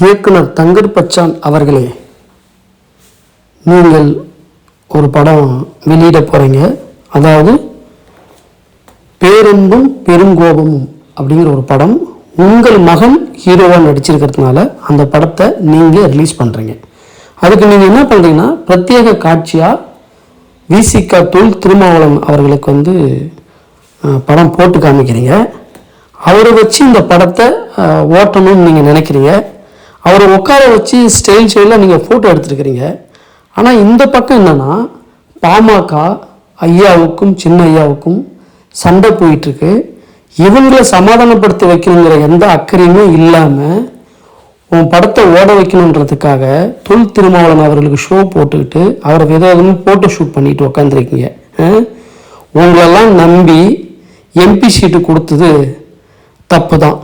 இயக்குனர் தங்கர் பச்சான் அவர்களே நீங்கள் ஒரு படம் வெளியிட போகிறீங்க அதாவது பேரன்பும் பெருங்கோபமும் அப்படிங்கிற ஒரு படம் உங்கள் மகன் ஹீரோவாக நடிச்சிருக்கிறதுனால அந்த படத்தை நீங்கள் ரிலீஸ் பண்ணுறீங்க அதுக்கு நீங்கள் என்ன பண்ணுறீங்கன்னா பிரத்யேக காட்சியாக விசிகா தொல் திருமாவளவன் அவர்களுக்கு வந்து படம் போட்டு காமிக்கிறீங்க. அவரை வச்சு இந்த படத்தை ஓட்டணும்னு நீங்கள் நினைக்கிறீங்க. அவரை உட்கார வச்சு ஸ்டைல் ஸ்டைலில் நீங்கள் ஃபோட்டோ எடுத்துருக்கிறீங்க. ஆனால் இந்த பக்கம் என்னன்னா பாமக ஐயாவுக்கும் சின்ன ஐயாவுக்கும் சண்டை போயிட்டுருக்கு. இவங்களை சமாதானப்படுத்தி வைக்கணுங்கிற எந்த அக்கறையுமே இல்லாமல் உன் படத்தை ஓட வைக்கணுன்றதுக்காக தொல் திருமாவளவன் அவர்களுக்கு ஷோ போட்டுக்கிட்டு அவரை விதவிதமாக ஃபோட்டோ ஷூட் பண்ணிட்டு உக்காந்துருக்கீங்க. உங்களெல்லாம் நம்பி எம்பி சீட்டு கொடுத்தது தப்பு தான்